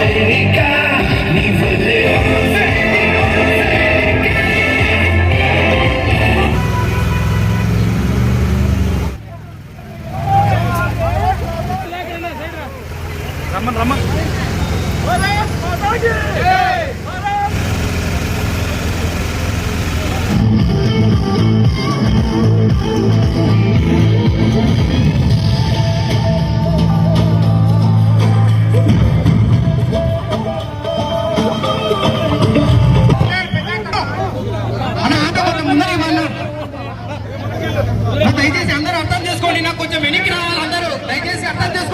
se dedica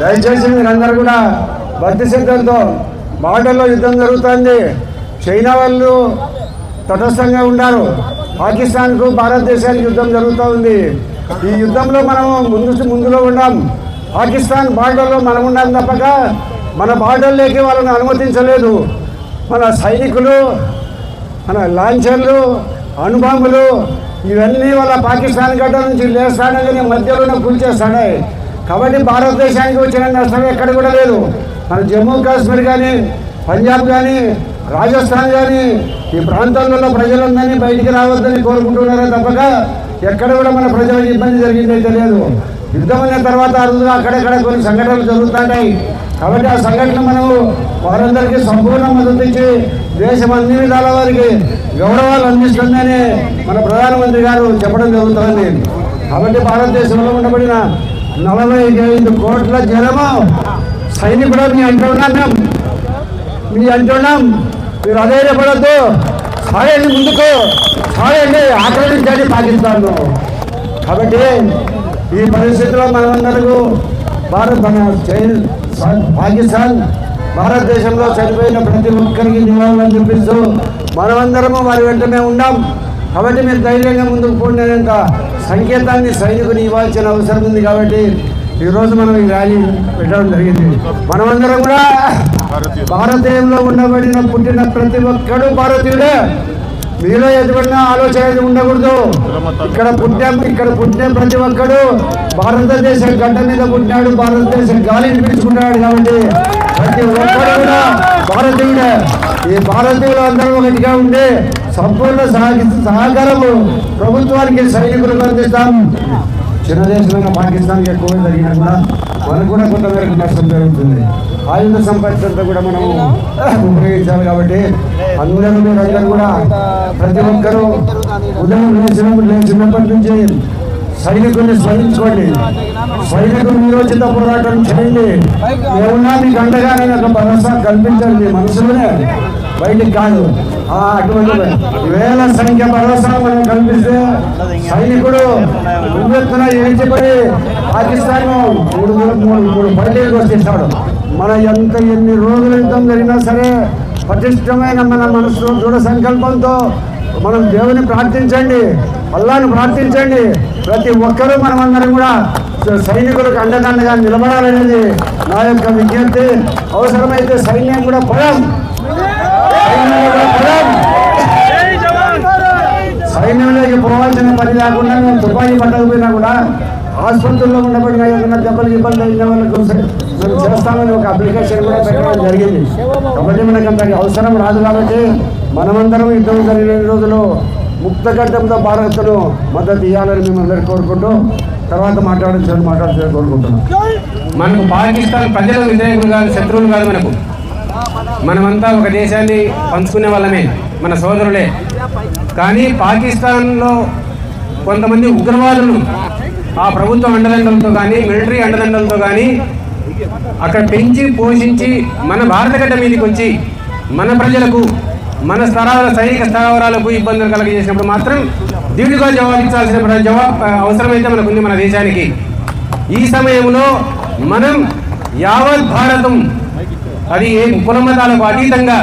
దయచేసి మీరందరూ కూడా భక్తి సిద్ధంతో బార్డర్లో యుద్ధం జరుగుతుంది. చైనా వాళ్ళు తటస్థంగా ఉన్నారు. పాకిస్తాన్కు భారతదేశానికి యుద్ధం జరుగుతూ ఉంది. ఈ యుద్ధంలో మనము ముందు ముందులో ఉన్నాం పాకిస్తాన్ బార్డర్లో మనం ఉన్నాం తప్పక. మన బార్డర్లోకి వాళ్ళని అనుమతించలేదు. మన సైనికులు మన లాంచర్లు అణుబాంబులు ఇవన్నీ వాళ్ళ పాకిస్తాన్ గడ్డ నుంచి లేస్తాడని మధ్యలోనే కూల్చేస్తాడే కాబట్టి భారతదేశానికి వచ్చిన నష్టం ఎక్కడ కూడా లేదు. మన జమ్మూ కాశ్మీర్ కానీ పంజాబ్ కానీ రాజస్థాన్ కానీ ఈ ప్రాంతాలలో ప్రజలందరినీ బయటికి రావద్దని కోరుకుంటున్నారే తప్పక. ఎక్కడ కూడా మన ప్రజలకు ఇబ్బంది జరిగిందైతే తెలియదు. యుద్ధం అయిన తర్వాత అరుదుగా అక్కడక్కడ కొన్ని సంఘటనలు జరుగుతుంటాయి. కాబట్టి ఆ సంఘటన మనము వారందరికీ సంపూర్ణ మద్దతు ఇచ్చి దేశం అన్ని విధాల వారికి గౌరవాలు అందిస్తుందని మన ప్రధానమంత్రి గారు చెప్పడం జరుగుతుంది. కాబట్టి భారతదేశంలో ఉండబడిన నలభై ఐదు కోట్ల జనము సైనికుడు మీ అంటున్నాం మేము మీ అంటున్నాం మీరు అధైర్యపడద్దు. సాయండి ముందుకు సాయండి ఆక్రమించండి పాకిస్తాన్ కాబట్టి ఈ పరిస్థితిలో మనమందరకు భారత్ మన పాకిస్తాన్ భారతదేశంలో చనిపోయిన ప్రతి ఒక్కరికి నివాళులను చూపిస్తూ మనమందరము వారి వెంటనే ఉన్నాం కాబట్టి మీరు ధైర్యంగా ముందుకు పోయినంత సంకేతాన్ని సైనికుని ఇవ్వాల్సిన అవసరం ఉంది కాబట్టి ఈరోజు మనం ఈ ర్యాలీ పెట్టడం జరిగింది. మనమందరం కూడా భారతదేశంలో ఉండబడిన పుట్టిన ప్రతి ఒక్కడు భారతీయుడే. మీలో ఎటువంటి ఆలోచన ఉండకూడదు. ఇక్కడ పుట్టాం ఇక్కడ పుట్టిన ప్రతి ఒక్కడు భారతదేశ గడ్డ మీద పుట్టినాడు భారతదేశ గాలిని పీల్చుకుంటాడు కాబట్టి ప్రతి ఒక్కడు కూడా భారతీయుడే. ఈ భారతీయులు అందరం ఒకటిగా ఉండి సంపూర్ణ సహ- సహకారము ప్రభుత్వానికి సైనికులకు అందిస్తాం. చిన్న దేశమైన పాకిస్తాన్కి ఎక్కువ జరిగినా కూడా మనకు కూడా కొంత మేరకు నష్టం జరుగుతుంది. ఆయుధ సంపత్తి కూడా మనం ఉపయోగించాలి కాబట్టి అందరూ మీరందరూ కూడా ప్రతి ఒక్కరూ ఉదయం లేచినప్పుడు లేచినప్పటి నుంచి సైనికుల్ని స్మరించుకోండి. సైనికులు నిరోచిత పోరాటం చేయండి. ఏమన్నా మీకు అండగా ఒక భరోసా కల్పించండి మనసులోనే. బయటికి కాదు. అటువంటి వేల సంఖ్య భరోసా మనం కల్పిస్తే సైనికుడు ముందెత్తున ఏడ్చిపడి పాకిస్తాన్ మూడు మూడు మూడు మూడు పల్లీలకు వచ్చేసాడు మన ఎంత ఎన్ని రోజుల యుద్ధం జరిగినా సరే పటిష్టమైన మన మనసులో దృఢ సంకల్పంతో మనం దేవుని ప్రార్థించండి అల్లాను ప్రార్థించండి. ప్రతి ఒక్కరూ మనమందరం కూడా సైనికులకు అండదండగా నిలబడాలనేది నా యొక్క విజ్ఞప్తి. అవసరమైతే సైన్యం కూడా పడం. సైన్యంలో సైన్యంలోకి పోవాల్సిన పని లేకుండా మేము తుపాయి పట్టకపోయినా కూడా ఆసుపత్రుల్లో ఉండబడిన ఏదైనా దెబ్బలు ఇబ్బంది అయిన వాళ్ళకు మేము చేస్తామని ఒక అప్లికేషన్ కూడా పెట్టడం జరిగింది. కాబట్టి మనకు అంత అవసరం రాదు కాబట్టి మనమందరం యుద్ధం జరిగిన రోజులు ముక్తగడ్డంతో భారత్ను మద్దతు ఇవ్వాలని మేము అందరికీ కోరుకుంటూ తర్వాత మాట్లాడించాలని మాట్లాడాలని కోరుకుంటున్నాం. మనకు పాకిస్తాన్ ప్రజలు వ్యతిరేకులు కాదు శత్రువులు కాదు మనకు. మనమంతా ఒక దేశాన్ని పంచుకునే వాళ్ళమే మన సోదరులే. కానీ పాకిస్తాన్లో కొంతమంది ఉగ్రవాదులు ఆ ప్రభుత్వ అండదండలతో కానీ మిలిటరీ అండదండలతో కానీ అక్కడ పెంచి పోషించి మన భారత గడ్డ మీదకి వచ్చి మన ప్రజలకు మన స్థరాల సైనిక స్థావరాలకు ఇబ్బందులు కలగజేసినప్పుడు మాత్రం దీటుగా జవాబించాల్సిన జవాబు అవసరమైతే మనకుంది మన దేశానికి. ఈ సమయంలో మనం యావత్ భారతం అది ఏ కులమతాలకు అతీతంగా